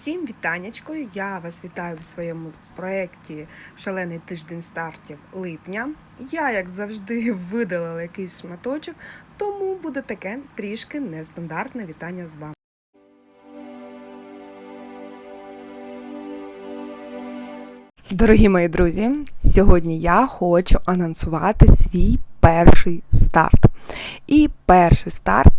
Всім вітанечко! Я вас вітаю в своєму проєкті Шалений тиждень стартів липня. Я, як завжди, видалила якийсь шматочок, тому буде таке трішки нестандартне вітання з вами. Дорогі мої друзі, сьогодні я хочу анонсувати свій перший старт. І перший старт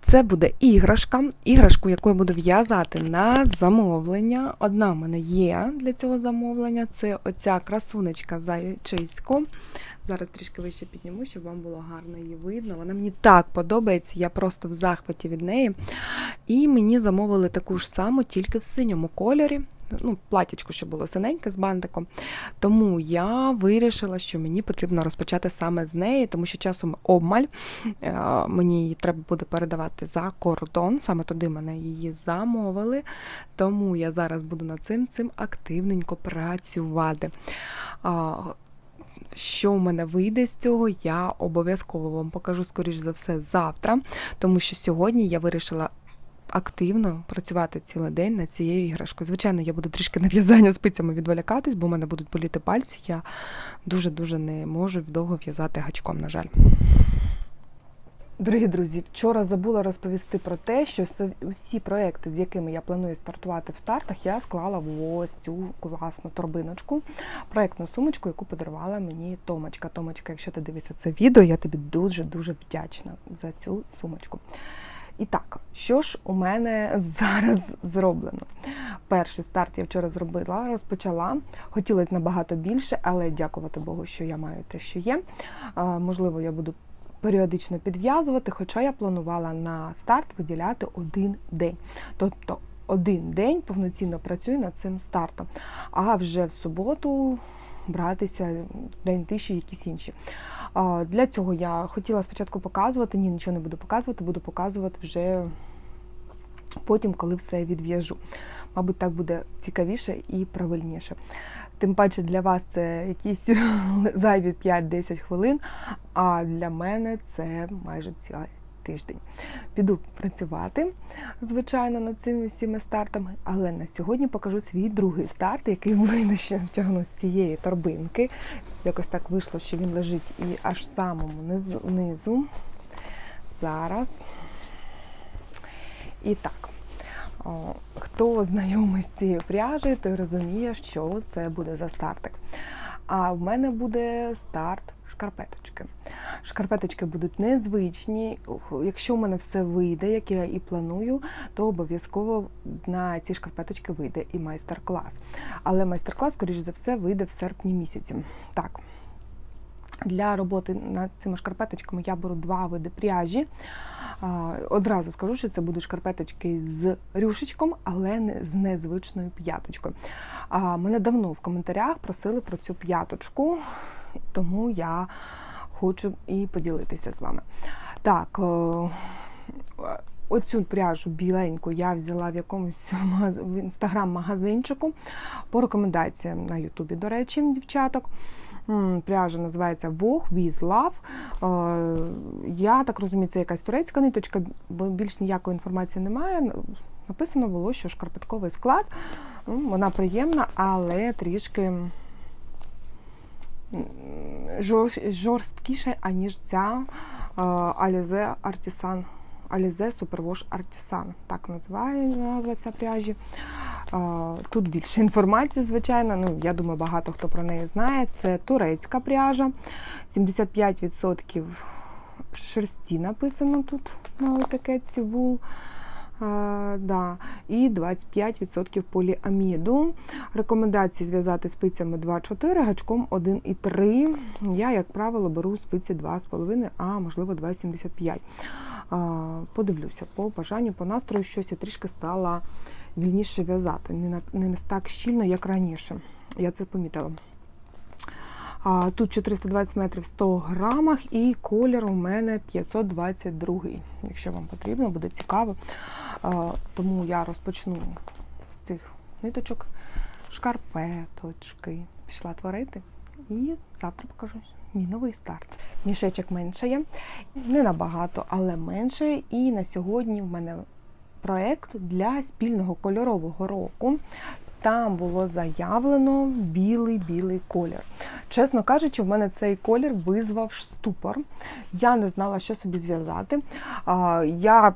це буде іграшка, іграшку, яку я буду в'язати на замовлення. Одна в мене є для цього замовлення. Це оця красунечка зайчисько. Зараз трішки вище підніму, щоб вам було гарно її видно. Вона мені так подобається, я просто в захваті від неї. І мені замовили таку ж саму, тільки в синьому кольорі. Ну, платячко, що було синеньке з бантиком. Тому я вирішила, що мені потрібно розпочати саме з неї, тому що часом обмаль. Е, Мені її треба буде передавати за кордон. Саме туди мене її замовили. Тому я зараз буду над цим цим активненько працювати. Що в мене вийде з цього, я обов'язково вам покажу, скоріш за все, завтра, тому що сьогодні я вирішила активно працювати цілий день над цією іграшкою. Звичайно, я буду трішки на в'язання спицями відволікатись, бо в мене будуть боліти пальці. Я дуже-дуже не можу довго в'язати гачком, на жаль. Дорогі друзі, вчора забула розповісти про те, що усі проекти, з якими я планую стартувати в стартах, я склала в ось цю класну торбиночку, проектну сумочку, яку подарувала мені Томочка. Томочка, якщо ти дивишся це відео, я тобі дуже-дуже вдячна за цю сумочку. І так, що ж у мене зараз зроблено? Перший старт я вчора зробила, розпочала. Хотілося набагато більше, але дякувати Богу, що я маю те, що є. Можливо, я буду періодично підв'язувати, хоча я планувала на старт виділяти один день. Тобто один день повноцінно працюю над цим стартом, а вже в суботу братися день тиші, якісь інші. Для цього я хотіла спочатку показувати, ні, нічого не буду показувати, буду показувати вже потім, коли все відв'яжу. Мабуть, так буде цікавіше і правильніше. Тим паче для вас це якісь зайві 5-10 хвилин, а для мене це майже цілий тиждень. Піду працювати, звичайно, над цими всіма стартами, але на сьогодні покажу свій другий старт, який витягну з цієї торбинки. Якось так вийшло, що він лежить і аж самому низу. низу. Зараз. І так. Хто знайомий з цією пряжею, той розуміє, що це буде за стартик. А в мене буде старт шкарпеточки. Шкарпеточки будуть незвичні. Якщо в мене все вийде, як я і планую, то обов'язково на ці шкарпеточки вийде і майстер-клас. Але майстер-клас, скоріш за все, вийде в серпні місяці. Так. Для роботи над цими шкарпеточками я беру два види пряжі. Одразу скажу, що це будуть шкарпеточки з рюшечком, але не з незвичною п'яточкою. Мене давно в коментарях просили про цю п'яточку, тому я хочу і поділитися з вами. Так, о, оцю пряжу біленьку я взяла в якомусь в інстаграм-магазинчику по рекомендаціям на Ютубі, до речі, дівчаток. Пряжа називається Vogue with Love. Е, Я так розумію, це якась турецька ниточка, бо більш ніякої інформації немає. Написано було, що шкарпетковий склад. Вона приємна, але трішки м, жор- жорсткіша, аніж ця е, Alize Artisan. Alize Superwash Artisan, так називає назва ця пряжі. Тут більше інформації, звичайно. Ну, я думаю, багато хто про неї знає. Це турецька пряжа. 75% шерсті написано тут на етикетці вул. Да. І 25% поліаміду. Рекомендації зв'язати спицями 2,4, гачком 1,3. Я, як правило, беру спиці 2,5, а можливо 2,75. А, Подивлюся по бажанню, по настрою щось я трішки стала вільніше в'язати. Не так щільно, як раніше. Я це помітила. Тут 420 метрів в 100 грамах, і колір у мене 522. Якщо вам потрібно, буде цікаво. Тому я розпочну з цих ниточок шкарпеточки. Пішла творити. І завтра покажу мій новий старт. Мішечок менше є, не набагато, але менше. І на сьогодні в мене проект для спільного кольорового року. Там було заявлено білий-білий колір. Чесно кажучи, в мене цей колір визвав ступор. Я не знала, що собі зв'язати. Я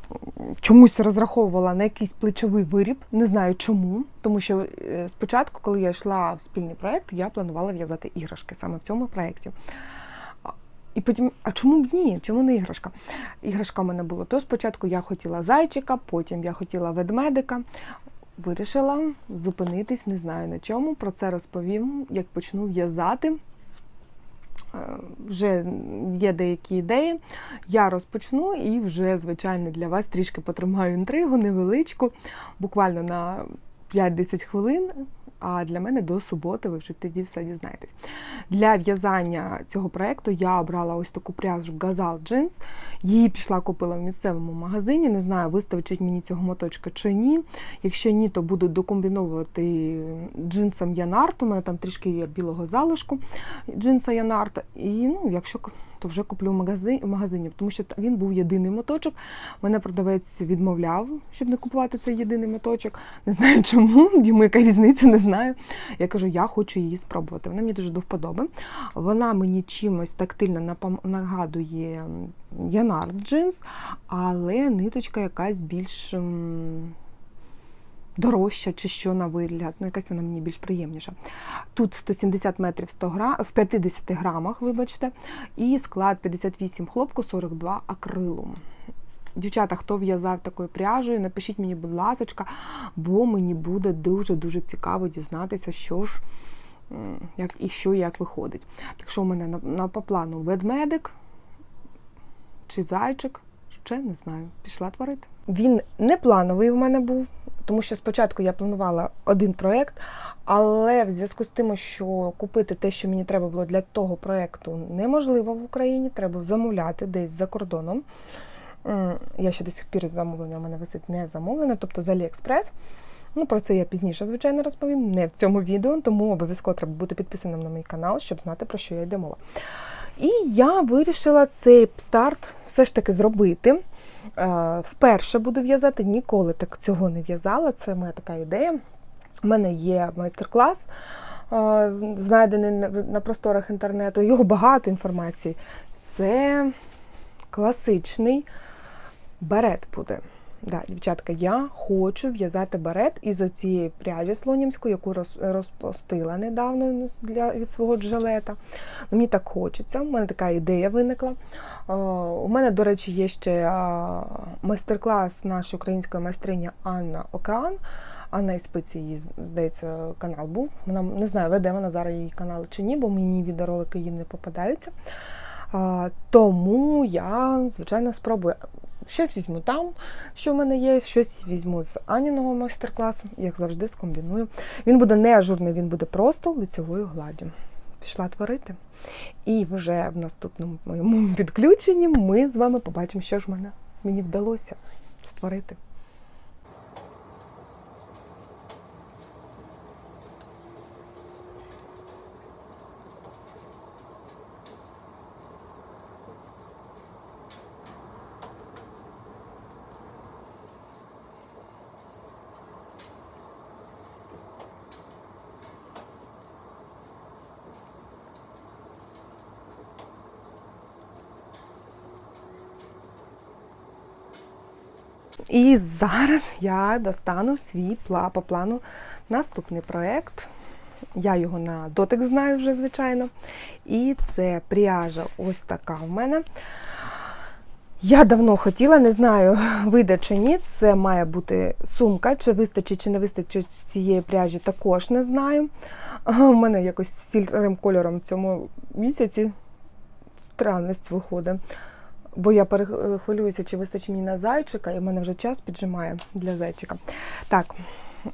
чомусь розраховувала на якийсь плечовий виріб, не знаю чому. Тому що е, спочатку, коли я йшла в спільний проект, я планувала в'язати іграшки саме в цьому проєкті. І потім, а чому б ні? Чому не іграшка? Іграшка в мене була. То спочатку я хотіла зайчика, потім я хотіла ведмедика. Вирішила зупинитись, не знаю на чому. Про це розповім, як почну в'язати. Е, Вже є деякі ідеї. Я розпочну і вже, звичайно, для вас трішки потримаю інтригу, невеличку, буквально на 5-10 хвилин. А для мене до суботи ви вже тоді все дізнаєтесь. Для в'язання цього проєкту я обрала ось таку пряжу Gazal Jeans. Її пішла купила в місцевому магазині. Не знаю, вистачить мені цього моточка чи ні. Якщо ні, то буду докомбіновувати джинсом Янарт. У мене там трішки є білого залишку джинса Янарт. І ну, якщо то вже куплю в магазині, в магазині, тому що він був єдиний моточок. Мене продавець відмовляв, щоб не купувати цей єдиний моточок. Не знаю чому, йому яка різниця, не знаю. Я кажу, я хочу її спробувати. Вона мені дуже до вподоби. Вона мені чимось тактильно нагадує Янард джинс, але ниточка якась більш. Дорожча чи що на вигляд, ну якась вона мені більш приємніша. Тут 170 метрів 100 грам, в 50 грамах, вибачте, і склад 58 хлопку, 42 акрилу. Дівчата, хто в'язав такою пряжею, напишіть мені, будь ласка, бо мені буде дуже-дуже цікаво дізнатися, що ж як і що як виходить. Так що у мене на, на по плану ведмедик чи зайчик, ще не знаю, пішла творити. Він не плановий у мене був, тому що спочатку я планувала один проєкт, але в зв'язку з тим, що купити те, що мені треба було для того проєкту, неможливо в Україні, треба замовляти десь за кордоном. Я ще до сих пір замовлення у мене висить не замовлене, тобто з Аліекспрес. Ну, про це я пізніше, звичайно, розповім, не в цьому відео, тому обов'язково треба бути підписаним на мій канал, щоб знати, про що я йде мова. І я вирішила цей старт все ж таки зробити. Е, Вперше буду в'язати, ніколи так цього не в'язала. Це моя така ідея. У мене є майстер-клас, е, знайдений на- просторах інтернету. Його багато інформації. Це класичний берет буде. Да, дівчатка, я хочу в'язати берет із оцієї пряжі слонімської, яку роз, розпустила недавно для, від свого джелета. Ну, Мені так хочеться, у мене така ідея виникла. Е, у мене, до речі, є ще майстер-клас нашої української майстрині Анна Океан. Анна із спиці її, здається, канал був. Вона не знаю, веде вона зараз її канал чи ні, бо мені відеоролики їй не попадаються. А, тому я, звичайно, спробую. Щось візьму там, що в мене є, щось візьму з Аніного майстер-класу, як завжди, скомбіную. Він буде не ажурний, він буде просто лицьовою гладдю. Пішла творити. І вже в наступному моєму підключенні ми з вами побачимо, що ж мене мені вдалося створити. І зараз я достану свій пла по плану наступний проєкт. Я його на дотик знаю вже, звичайно. І це пряжа ось така в мене. Я давно хотіла, не знаю, вийде чи ні. Це має бути сумка, чи вистачить, чи не вистачить цієї пряжі, також не знаю. У мене якось з кольором в цьому місяці странність виходить. Бо я перехвилююся, чи вистачить мені на зайчика, і в мене вже час піджимає для зайчика. Так,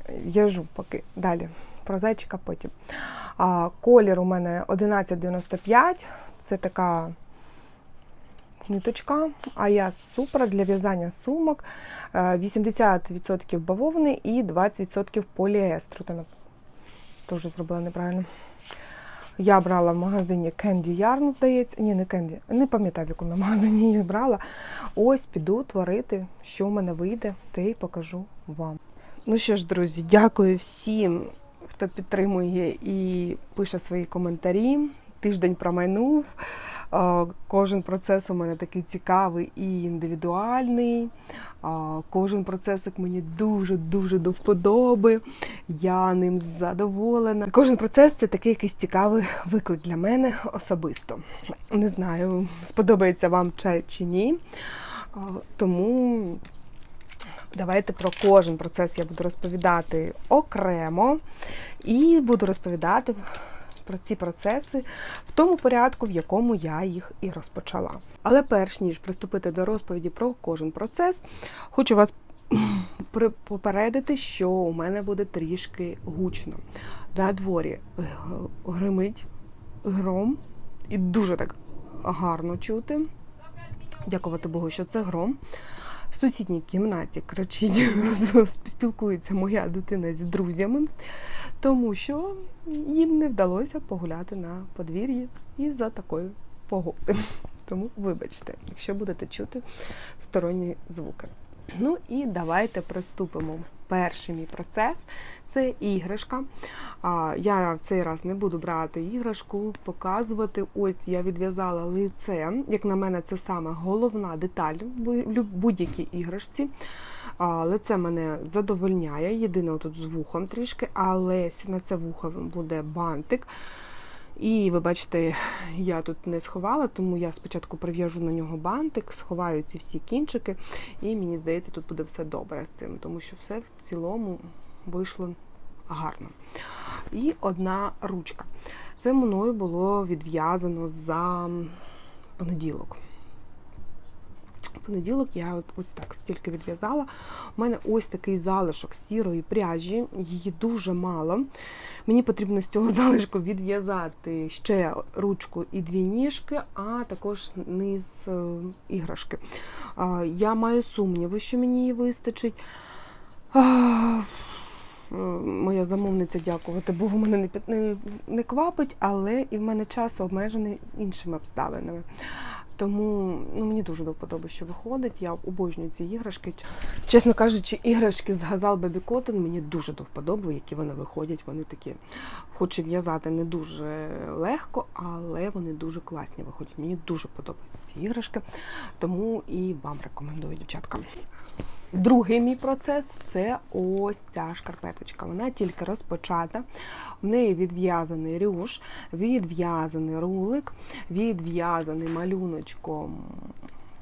в'яжу поки далі. Про зайчика потім. А, колір у мене 1195. Це така ниточка, а я супра для в'язання сумок. Е, 80% бавовни і 20% поліестру. Там я теж зробила неправильно. Я брала в магазині Candy Yarn, здається. Ні, не Candy, не пам'ятаю, в якому магазині її брала. Ось піду творити, що в мене вийде, те й покажу вам. Ну що ж, друзі, дякую всім, хто підтримує і пише свої коментарі. Тиждень промайнув. Кожен процес у мене такий цікавий і індивідуальний. Кожен процесик мені дуже-дуже до вподоби. Я ним задоволена. Кожен процес це такий якийсь цікавий виклик для мене особисто. Не знаю, сподобається вам чай чи ні. Тому давайте про кожен процес я буду розповідати окремо і буду розповідати про ці процеси в тому порядку, в якому я їх і розпочала. Але перш ніж приступити до розповіді про кожен процес, хочу вас попередити, що у мене буде трішки гучно. На дворі гримить гром, і дуже так гарно чути. Дякувати Богу, що це гром. В сусідній кімнаті кричить, спілкується моя дитина з друзями, тому що їм не вдалося погуляти на подвір'ї із-за такої погоди. Тому вибачте, якщо будете чути сторонні звуки. Ну і давайте приступимо. Перший мій процес це іграшка. Я в цей раз не буду брати іграшку, показувати. Ось я відв'язала лице. Як на мене, це саме головна деталь в будь-якій іграшці. Лице мене задовольняє. Єдине тут з вухом трішки, але на це вухо буде бантик. І ви бачите, я тут не сховала, тому я спочатку прив'яжу на нього бантик, сховаю ці всі кінчики, і мені здається, тут буде все добре з цим, тому що все в цілому вийшло гарно. І одна ручка. Це мною було відв'язано за понеділок. Понеділок я от ось так стільки відв'язала. У мене ось такий залишок сірої пряжі, її дуже мало. Мені потрібно з цього залишку відв'язати ще ручку і дві ніжки, а також низ е, іграшки. Я маю сумніви, що мені її вистачить. Моя замовниця, дякувати Богу, мене не, не, не квапить, але і в мене час обмежений іншими обставинами. Тому ну, мені дуже до вподоби, що виходить. Я обожнюю ці іграшки. Чесно кажучи, іграшки з Газал Бебі Cotton мені дуже до вподоби, які вони виходять. Вони такі, хоч і в'язати не дуже легко, але вони дуже класні виходять. Мені дуже подобаються ці іграшки, тому і вам рекомендую, дівчатка. Другий мій процес це ось ця шкарпеточка. Вона тільки розпочата. В неї відв'язаний рюш, відв'язаний рулик, відв'язаний малюночком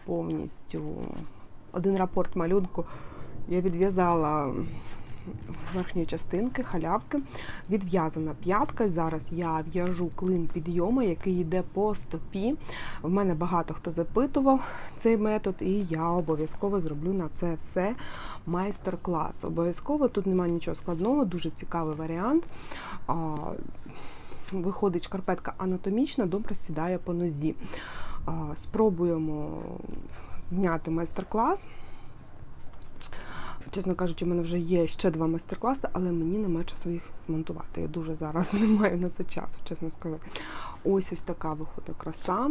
повністю. Один рапорт малюнку я відв'язала верхньої частинки, халявки, відв'язана п'ятка. Зараз я в'яжу клин підйому, який йде по стопі. В мене багато хто запитував цей метод, і я обов'язково зроблю на це все майстер-клас. Обов'язково тут немає нічого складного, дуже цікавий варіант. Виходить шкарпетка анатомічна, добре сідає по нозі. Спробуємо зняти майстер-клас. Чесно кажучи, у мене вже є ще два майстер-класи, але мені немає часу їх змонтувати. Я дуже зараз не маю на це часу, чесно сказати. Ось ось така виходить краса.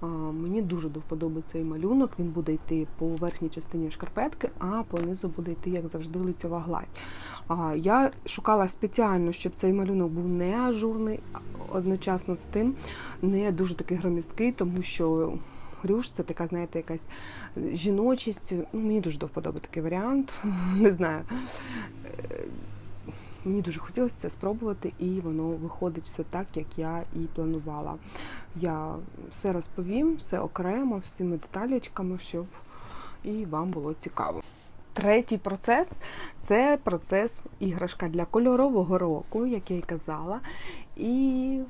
А, Мені дуже до цей малюнок. Він буде йти по верхній частині шкарпетки, а по низу буде йти, як завжди, лицьова гладь. А, Я шукала спеціально, щоб цей малюнок був не ажурний, одночасно з тим не дуже такий громісткий, тому що рюш це така, знаєте, якась жіночість. Ну, мені дуже до такий варіант. Не знаю. Е, Мені дуже хотілося це спробувати, і воно виходить все так, як я і планувала. Я все розповім, все окремо, з цими деталечками, щоб і вам було цікаво. Третій процес це процес іграшка для кольорового року, як я й казала. І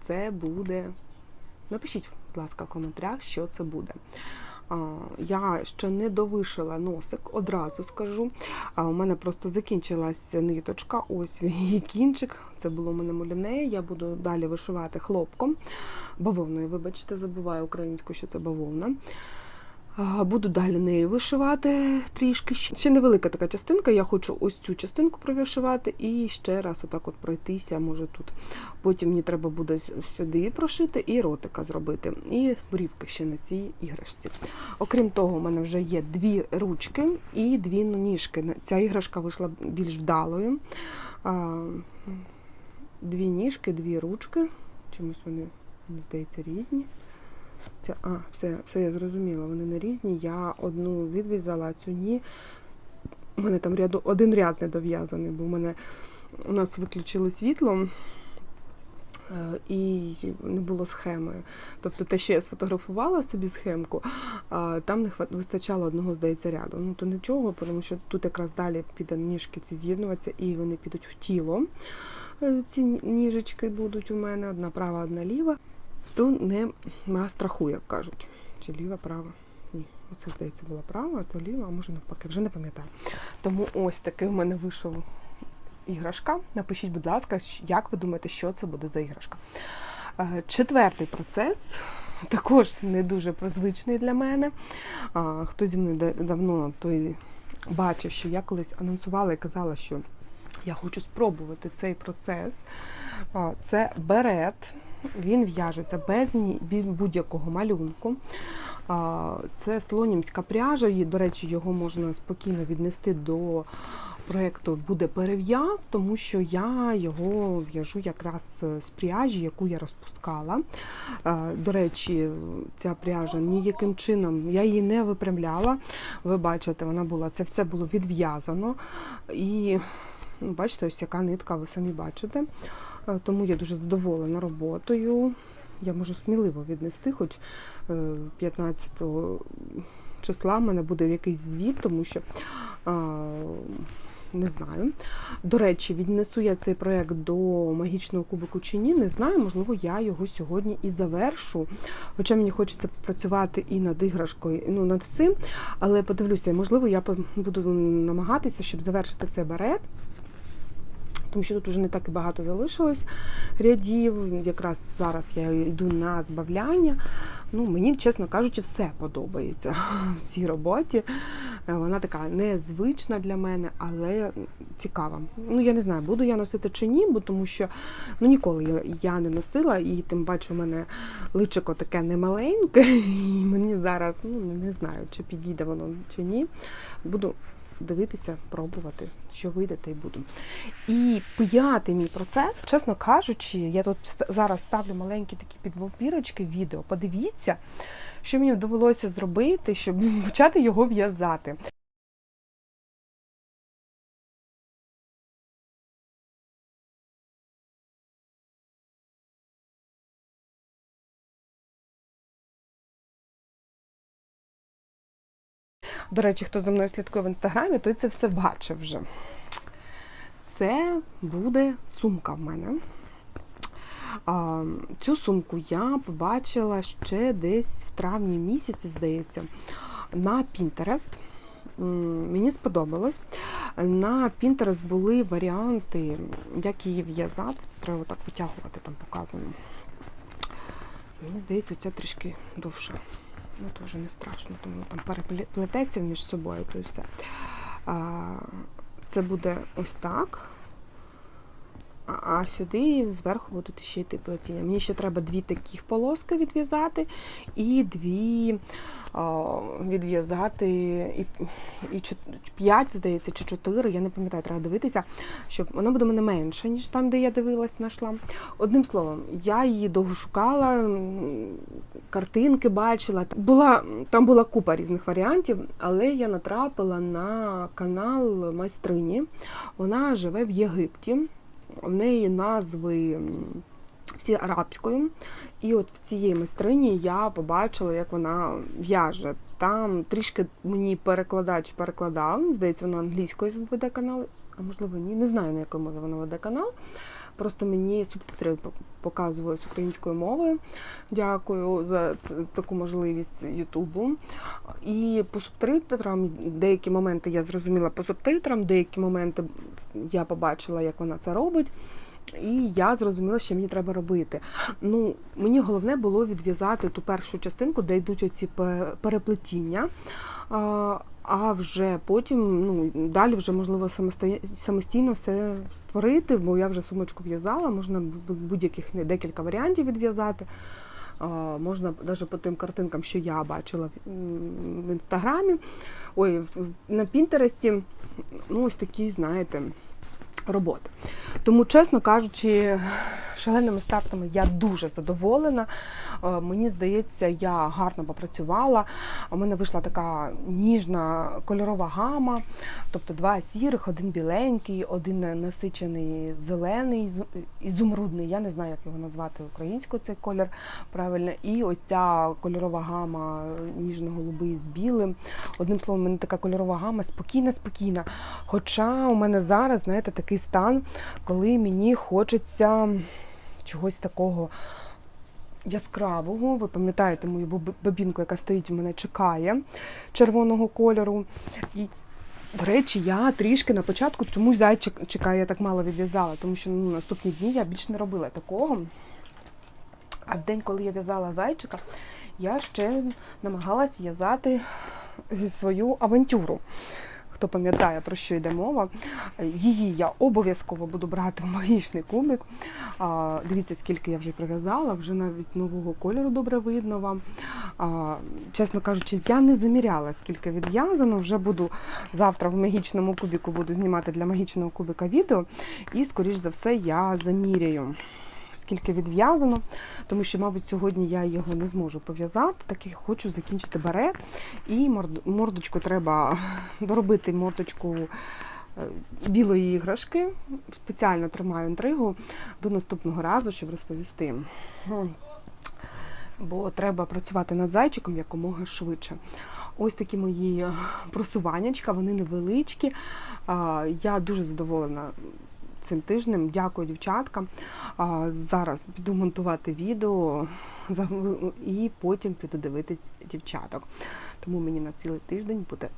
це буде. Напишіть, будь ласка, в коментарях, що це буде. Я ще не довишила носик, одразу скажу. У мене просто закінчилась ниточка, ось її кінчик. Це було у мене муліне. Я буду далі вишивати хлопком. Бавовною, вибачте, забуваю українську, що це бавовна. Буду далі нею вишивати трішки. Ще невелика така частинка. Я хочу ось цю частинку провишивати і ще раз отак от пройтися, може тут. Потім мені треба буде сюди прошити і ротика зробити. І брівки ще на цій іграшці. Окрім того, у мене вже є дві ручки і дві ніжки. Ця іграшка вийшла більш вдалою. Дві ніжки, дві ручки. Чомусь вони, здається, різні. Це, а, все, все я зрозуміла. Вони не різні. Я одну відв'язала, цю ні. У мене там ряду, один ряд не дов'язаний, бо у мене у нас виключили світло. е, І не було схеми. Тобто те, що я сфотографувала собі схемку, там не вистачало одного, здається, ряду. Ну то нічого, тому що тут якраз далі піде ніжки ці з'єднуватися і вони підуть в тіло. Е, Ці ніжечки будуть у мене одна права, одна ліва. То не на страху, як кажуть. Чи ліва, права? Ні, оце здається була права, а то ліва, а може навпаки, вже не пам'ятаю. Тому ось такий у мене вийшов іграшка. Напишіть, будь ласка, як ви думаєте, що це буде за іграшка. Е, Четвертий процес. Також не дуже звичний для мене. Хто зі мною давно, той бачив, що я колись анонсувала і казала, що я хочу спробувати цей процес. Це берет. Він в'яжеться без будь-якого малюнку. Це слонімська пряжа, і, до речі, його можна спокійно віднести до проєкту буде перев'яз, тому що я його в'яжу якраз з пряжі, яку я розпускала. Е, До речі, ця пряжа ніяким чином я її не випрямляла. Ви бачите, вона була це все було відв'язано. І ну, бачите, ось яка нитка, ви самі бачите. Е, Тому я дуже задоволена роботою. Я можу сміливо віднести, хоч е, 15 числа в мене буде якийсь звіт, тому що не знаю. До речі, віднесу я цей проект до магічного кубику чи ні, не знаю. Можливо, я його сьогодні і завершу. Хоча мені хочеться попрацювати і над іграшкою, і, ну, над всім. Але подивлюся, можливо, я буду намагатися, щоб завершити цей барет. Тому що тут вже не так і багато залишилось рядів. Якраз зараз я йду на збавляння. Ну, мені, чесно кажучи, все подобається в цій роботі. Е, Вона така незвична для мене, але цікава. Ну, я не знаю, буду я носити чи ні, бо тому що ну, ніколи я, не носила, і тим паче у мене личико таке немаленьке, і мені зараз ну, не знаю, чи підійде воно чи ні. Буду дивитися, пробувати, що вийде, те й буду. І п'ятий мій процес, чесно кажучи, я тут зараз ставлю маленькі такі підвопірочки відео. Подивіться, що мені довелося зробити, щоб почати його в'язати. До речі, хто за мною слідкує в інстаграмі, той це все бачив вже. Це буде сумка в мене. А, цю сумку я побачила ще десь в травні місяці, здається, на Pinterest. Мені сподобалось. На Pinterest були варіанти, як її в'язати. Треба так витягувати, там показано. Мені здається, ця трішки довша. Ну, вже не страшно, тому там переплететься між собою, то і все. Це буде ось так. А, сюди зверху будуть ще йти плетіння. Мені ще треба дві таких полоски відв'язати і дві відв'язати і, і чот- п'ять, здається, чи чотири, я не пам'ятаю, треба дивитися, щоб вона буде мене менше, ніж там, де я дивилась, знайшла. Одним словом, я її довго шукала, картинки бачила. Була, там була купа різних варіантів, але я натрапила на канал майстрині. Вона живе в Єгипті. В неї назви всі арабською. І от в цієї майстрині я побачила, як вона в'яже. Там трішки мені перекладач перекладав. Здається, вона англійською веде канал, а можливо ні. Не знаю, на якому мові вона веде канал. Просто мені субтитри пок- показували з українською мовою. Дякую за таку можливість Ютубу. І по субтитрам деякі моменти я зрозуміла по субтитрам, деякі моменти я побачила, як вона це робить. І я зрозуміла, що мені треба робити. Ну, мені головне було відв'язати ту першу частинку, де йдуть оці пе- переплетіння. А, вже потім, ну далі вже можливо самостійно все створити, бо я вже сумочку в'язала, можна будь-яких декілька варіантів відв'язати. Можна навіть по тим картинкам, що я бачила в- інстаграмі, ой, на Пінтересті, ну ось такі, знаєте, роботи. Тому, чесно кажучи, шаленими стартами я дуже задоволена. Е, Мені здається, я гарно попрацювала. У мене вийшла така ніжна кольорова гама, тобто два сірих, один біленький, один насичений зелений, ізумрудний. Я не знаю, як його назвати українською цей колір правильно. І ось ця кольорова гама ніжно-голубий з білим. Одним словом, у мене така кольорова гама спокійна, спокійна. Хоча у мене зараз, знаєте, такий стан, коли мені хочеться чогось такого яскравого. Ви пам'ятаєте мою бобінку, яка стоїть у мене, чекає червоного кольору. І, до речі, я трішки на початку чомусь зайчик чекає, я так мало відв'язала, тому що ну, наступні дні я більш не робила такого. А в день, коли я в'язала зайчика, я ще намагалась в'язати свою авантюру. Хто пам'ятає, про що йде мова, її я обов'язково буду брати в магічний кубик. Дивіться, скільки я вже прив'язала, вже навіть нового кольору добре видно вам. Чесно кажучи, я не заміряла, скільки відв'язано. Вже буду завтра в магічному кубіку буду знімати для магічного кубика відео. І, скоріш за все, я заміряю. Скільки відв'язано, тому що, мабуть, сьогодні я його не зможу пов'язати, так і хочу закінчити барет. І морд- мордочку треба доробити мордочку е, білої іграшки. Спеціально тримаю інтригу до наступного разу, щоб розповісти. Бо треба працювати над зайчиком якомога швидше. Ось такі мої просуваннячка, вони невеличкі. Я дуже задоволена цим тижнем. Дякую, дівчатка. Зараз піду монтувати відео і потім піду дивитись дівчаток. Тому мені на цілий тиждень буде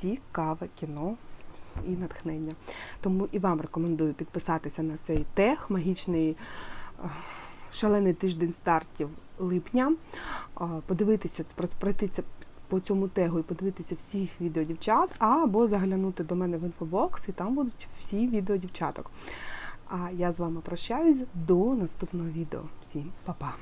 цікаве кіно і натхнення. Тому і вам рекомендую підписатися на цей тех, магічний шалений тиждень стартів липня. Подивитися, про- пройтися по цьому тегу і подивитися всіх відео дівчат, або заглянути до мене в інфобокс, і там будуть всі відео дівчаток. А я з вами прощаюсь до наступного відео. Всім па-па!